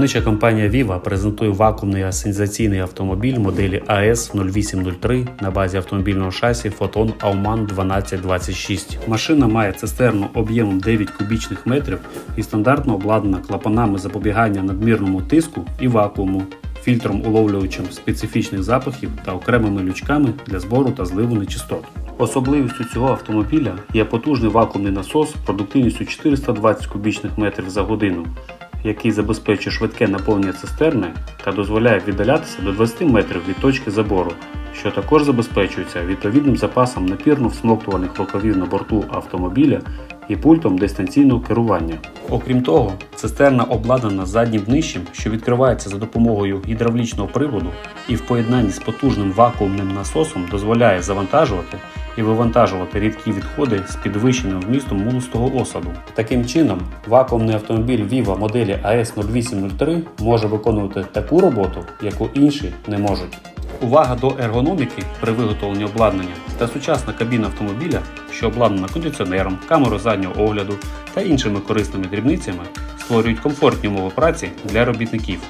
Виробнича компанія Viva презентує вакуумний асенізаційний автомобіль моделі AS 0803 на базі автомобільного шасі Photon Auman 1226. Машина має цистерну об'ємом 9 кубічних метрів і стандартно обладнана клапанами запобігання надмірному тиску і вакууму, фільтром уловлювачем специфічних запахів та окремими лючками для збору та зливу нечистот. Особливістю цього автомобіля є потужний вакуумний насос продуктивністю 420 кубічних метрів за годину, який забезпечує швидке наповнення цистерни та дозволяє віддалятися до 20 метрів від точки забору, що також забезпечується відповідним запасом напірно всмоктувальних рукавів на борту автомобіля і пультом дистанційного керування. Окрім того, цистерна обладнана заднім днищем, що відкривається за допомогою гідравлічного приводу і в поєднанні з потужним вакуумним насосом дозволяє завантажувати і вивантажувати рідкі відходи з підвищеним вмістом мулистого осаду. Таким чином, вакуумний автомобіль Viva моделі AS0803 може виконувати таку роботу, яку інші не можуть. Увага до ергономіки при виготовленні обладнання та сучасна кабіна автомобіля, що обладнана кондиціонером, камерою заднього огляду та іншими корисними дрібницями, створюють комфортні умови праці для робітників.